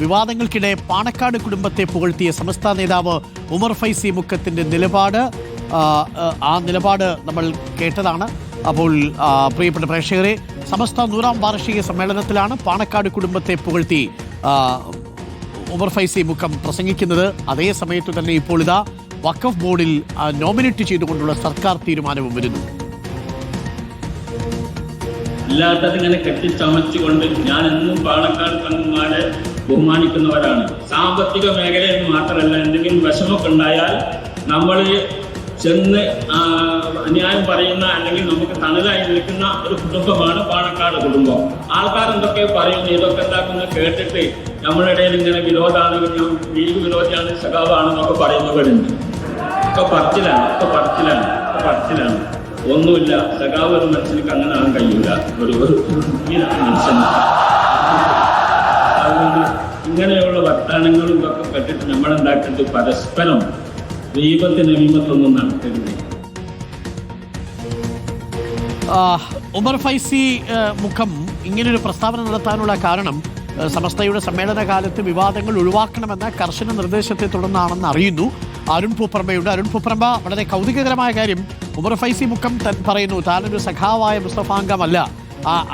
വിവാദങ്ങൾക്കിടെ പാണക്കാട് കുടുംബത്തെ പുകഴ്ത്തിയ സമസ്ത നേതാവ് ഉമർ ഫൈസി മുക്കത്തിന്റെ നിലപാട് ആ, നിലപാട് നമ്മൾ കേട്ടതാണ്. അപ്പോൾ പ്രിയപ്പെട്ട പ്രേക്ഷകരെ സമസ്ത നൂറാം വാർഷിക സമ്മേളനത്തിലാണ് പാണക്കാട് കുടുംബത്തെ പുകഴ്ത്തി ഉമർ ഫൈസി മുഖം പ്രസംഗിക്കുന്നത്. അതേ സമയത്ത് തന്നെ ഇപ്പോൾ ഇതാ വഖഫ് ബോർഡിൽ നോമിനേറ്റ് ചെയ്തുകൊണ്ടുള്ള സർക്കാർ തീരുമാനവും വരുന്നു. അല്ലാത്തതിങ്ങനെ കെട്ടിച്ചമച്ചുകൊണ്ട് ഞാൻ എന്നും പാണക്കാട് തങ്ങന്മാരെ ബഹുമാനിക്കുന്നവരാണ്. സാമ്പത്തിക മേഖലയിൽ മാത്രമല്ല എന്തെങ്കിലും വിഷമമൊക്കെ ഉണ്ടായാൽ നമ്മൾ ചെന്ന് ഞാൻ പറയുന്ന അല്ലെങ്കിൽ നമുക്ക് തണലായി നിൽക്കുന്ന ഒരു കുടുംബമാണ് പാണക്കാട് കുടുംബം. ആൾക്കാർ എന്തൊക്കെ പറയുന്നു ഇതൊക്കെ എന്താക്കുന്ന കേട്ടിട്ട് നമ്മുടെ ഇടയിൽ ഇങ്ങനെ വിരോധാണ് ഞാൻ ലീഗ് വിരോധിയാണ് സഖാവാണെന്നൊക്കെ പറയുന്നവരുണ്ട്. ഒക്കെ പറച്ചിലാണ് ഒക്കെ പറച്ചിലാണ് ഒക്കെ പറച്ചിലാണ്. ഒന്നുമില്ല സഖാവ് ഒരു മനുഷ്യനക്ക് അങ്ങനെ ആകാൻ കഴിയില്ല ഒരു ഒരു മനുഷ്യൻ ഇങ്ങനെയുള്ള വർത്തമാനങ്ങളും ഇതൊക്കെ കേട്ടിട്ട് നമ്മളെന്താക്കിട്ട് പരസ്പരം ദൈവത്തിന് വിമത്തൊന്നും നടത്തരുത്. ഉമർ ഫൈസി മുഖം ഇങ്ങനൊരു പ്രസ്താവന നടത്താനുള്ള കാരണം സമസ്തയുടെ സമ്മേളന കാലത്ത് വിവാദങ്ങൾ ഒഴിവാക്കണമെന്ന കർശന നിർദ്ദേശത്തെ തുടർന്നാണെന്ന് അറിയുന്നു. അരുൺ പൂപ്പറമ്പയുണ്ട്. അരുൺ പൂപ്പറമ്പ വളരെ കൗതുകകരമായ കാര്യം. ഉമർ ഫൈസി മുഖം പറയുന്നു താനൊരു സഖാവായ മുസ്തഫാംഗമല്ല.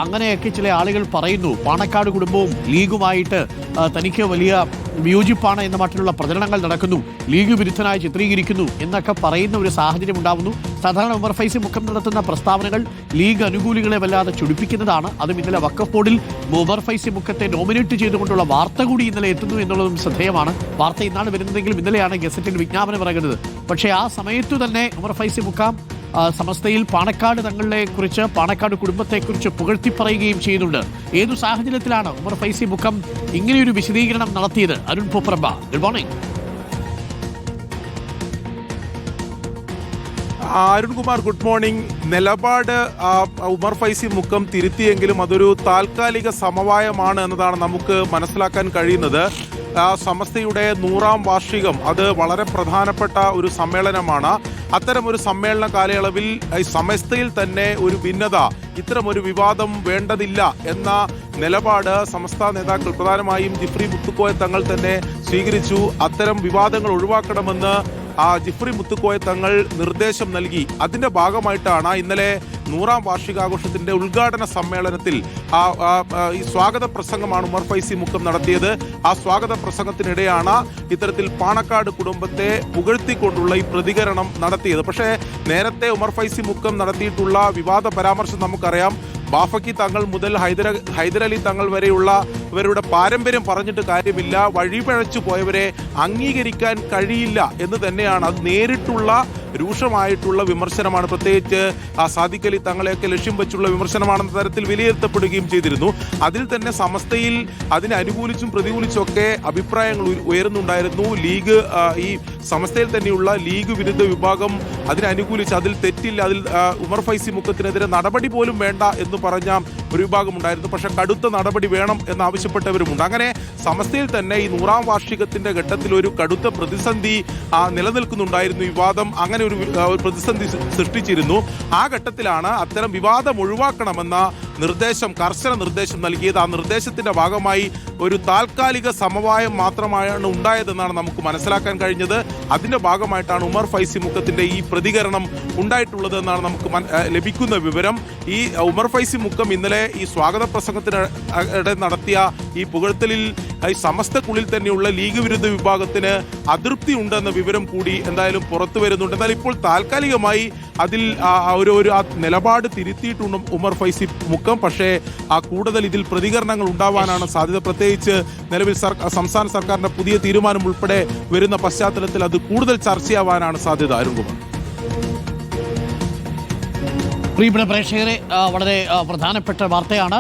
അങ്ങനെയൊക്കെ ചില ആളുകൾ പറയുന്നു. പാണക്കാട് കുടുംബവും ലീഗുമായിട്ട് തനിക്ക് വലിയ വിയോജിപ്പാണ് എന്ന മട്ടിലുള്ള പ്രചരണങ്ങൾ നടക്കുന്നു. ലീഗ് വിരുദ്ധനായി ചിത്രീകരിക്കുന്നു എന്നൊക്കെ പറയുന്ന ഒരു സാഹചര്യം ഉണ്ടാവുന്നു. സാധാരണ ഉമർ ഫൈസി മുഖം നടത്തുന്ന പ്രസ്താവനകൾ ലീഗ് അനുകൂലികളെ വല്ലാതെ ചുടിപ്പിക്കുന്നതാണ്. അതും ഇന്നലെ വക്കഫ് ബോർഡിൽ ഉമർ ഫൈസി മുഖത്തെ നോമിനേറ്റ് ചെയ്തുകൊണ്ടുള്ള വാർത്ത കൂടി ഇന്നലെ എത്തുന്നു എന്നുള്ളതും ശ്രദ്ധേയമാണ്. വാർത്ത ഇന്നാണ് വരുന്നതെങ്കിലും ഇന്നലെയാണ് ഗസറ്റിൽ വിജ്ഞാപനം ഇറങ്ങുന്നത്. പക്ഷേ ആ സമയത്തു തന്നെ ഉമർ ഫൈസി മുഖം സമസ്തയിൽ പാണക്കാട് തങ്ങളെ കുറിച്ച് പാണക്കാട് കുടുംബത്തെക്കുറിച്ച് പുകഴ്ത്തി പറയുകയും ചെയ്യുന്നുണ്ട്. ഏതു സാഹചര്യത്തിലാണ് ഉമർ ഫൈസി മുഖം ഇങ്ങനെയൊരു വിശദീകരണം നടത്തിയത്? Arun പൂപ്രഭ good morning Arunkumar good morning നിലപാട് ഉമർ ഫൈസി മുക്കം തിരുത്തിയെങ്കിലും അതൊരു താൽക്കാലിക സമവായമാണ് എന്നതാണ് നമുക്ക് മനസ്സിലാക്കാൻ കഴിയുന്നത്. സമസ്തയുടെ നൂറാം വാർഷികം അത് വളരെ പ്രധാനപ്പെട്ട ഒരു സമ്മേളനമാണ്. അത്തരം ഒരു സമ്മേളന കാലയളവിൽ സമസ്തയിൽ തന്നെ ഒരു ഭിന്നത ഇത്തരം ഒരു വിവാദം വേണ്ടതില്ല എന്ന നിലപാട് സമസ്ത നേതാക്കൾ പ്രധാനമായും ജിഫ്രി മുത്തുക്കോയ തങ്ങൾ തന്നെ സ്വീകരിച്ചു. അത്തരം വിവാദങ്ങൾ ഒഴിവാക്കണമെന്ന് ആ ജിഫ്രി മുത്തുക്കോയ തങ്ങൾ നിർദ്ദേശം നൽകി. അതിന്റെ ഭാഗമായിട്ടാണ് ഇന്നലെ നൂറാം വാർഷികാഘോഷത്തിന്റെ ഉദ്ഘാടന സമ്മേളനത്തിൽ ആ ഈ സ്വാഗത പ്രസംഗമാണ് ഉമർ ഫൈസി മുക്കം നടത്തിയത്. ആ സ്വാഗത പ്രസംഗത്തിനിടെയാണ് ഇത്തരത്തിൽ പാണക്കാട് കുടുംബത്തെ പുകഴ്ത്തിക്കൊണ്ടുള്ള ഈ പ്രതികരണം നടത്തിയത്. പക്ഷേ നേരത്തെ ഉമർ ഫൈസി മുക്കം നടത്തിയിട്ടുള്ള വിവാദ പരാമർശം നമുക്കറിയാം. ബാഫക്കി തങ്ങൾ മുതൽ ഹൈദര ഹൈദരലി തങ്ങൾ വരെയുള്ള ഇവരുടെ പാരമ്പര്യം പറഞ്ഞിട്ട് കാര്യമില്ല. വഴിപഴച്ചു പോയവരെ അംഗീകരിക്കാൻ കഴിയില്ല എന്ന് തന്നെയാണ്. അത് നേരിട്ടുള്ള രൂക്ഷമായിട്ടുള്ള വിമർശനമാണ്. പ്രത്യേകിച്ച് ആ സാദിഖ് തങ്ങളെയൊക്കെ ലക്ഷ്യം വെച്ചുള്ള വിമർശനമാണെന്ന തരത്തിൽ വിലയിരുത്തപ്പെടുകയും ചെയ്തിരുന്നു. അതിൽ തന്നെ സമസ്തയിൽ അതിനെ അനുകൂലിച്ചും പ്രതികൂലിച്ചും ഒക്കെ അഭിപ്രായങ്ങൾ ഉയ- ഉയരുന്നുണ്ടായിരുന്നു. ലീഗ് ഈ സമസ്തയിൽ തന്നെയുള്ള ലീഗ് വിരുദ്ധ വിഭാഗം അതിനെ അനുകൂലിച്ച് അതിൽ തെറ്റില്ല അതിൽ ഉമർ ഫൈസി മുഖത്തിനെതിരെ നടപടി പോലും വേണ്ട എന്ന് പറഞ്ഞ ഒരു വിഭാഗം ഉണ്ടായിരുന്നു പക്ഷെ കടുത്ത നടപടി വേണം എന്നാവശ്യപ്പെട്ടവരുമുണ്ട്. അങ്ങനെ സമസ്തയിൽ തന്നെ ഈ നൂറാം വാർഷികത്തിന്റെ ഘട്ടത്തിൽ ഒരു കടുത്ത പ്രതിസന്ധി നിലനിൽക്കുന്നുണ്ടായിരുന്നു. വിവാദം അങ്ങനെ ഒരു പ്രതിസന്ധി സൃഷ്ടിച്ചിരുന്നു. ആ ഘട്ടത്തിലാണ് അത്തരം വിവാദം ഒഴിവാക്കണമെന്ന നിർദ്ദേശം കർശന നിർദ്ദേശം നൽകിയത്. ആ നിർദ്ദേശത്തിന്റെ ഭാഗമായി ഒരു താൽക്കാലിക സമവായം മാത്രമായാണ് ഉണ്ടായതെന്നാണ് നമുക്ക് മനസ്സിലാക്കാൻ കഴിഞ്ഞത്. അതിന്റെ ഭാഗമായിട്ടാണ് ഉമർ ഫൈസി മുക്കത്തിന്റെ ഈ പ്രതികരണം ഉണ്ടായിട്ടുള്ളത് എന്നാണ് നമുക്ക് ലഭിക്കുന്ന വിവരം. ഈ ഉമർ ഫൈസി മുക്കം ഇന്നലെ ഈ സ്വാഗത പ്രസംഗത്തിന് നടത്തിയ ഈ പുകഴ്ത്തലിൽ ഈ സമസ്തക്കുള്ളിൽ തന്നെയുള്ള ലീഗ് വിരുദ്ധ വിഭാഗത്തിന് അതൃപ്തി ഉണ്ടെന്ന വിവരം കൂടി എന്തായാലും പുറത്തു വരുന്നുണ്ട്. എന്നാൽ ഇപ്പോൾ താൽക്കാലികമായി അതിൽ ഒരു ഒരു ആ നിലപാട് തിരുത്തിയിട്ടുണ്ട് ഉമർ ഫൈസി മുഖം പക്ഷേ ആ കൂടുതൽ ഇതിൽ പ്രതികരണങ്ങൾ ഉണ്ടാവാനാണ് സാധ്യത. പ്രത്യേകിച്ച് നിലവിൽ സംസ്ഥാന സർക്കാരിന്റെ പുതിയ തീരുമാനം ഉൾപ്പെടെ വരുന്ന പശ്ചാത്തലത്തിൽ അത് കൂടുതൽ ചർച്ചയാവാനാണ് സാധ്യത. അരുൺകുമാർ പ്രിയപ്പെട്ട പ്രേക്ഷകരെ വളരെ പ്രധാനപ്പെട്ട വാർത്തയാണ്.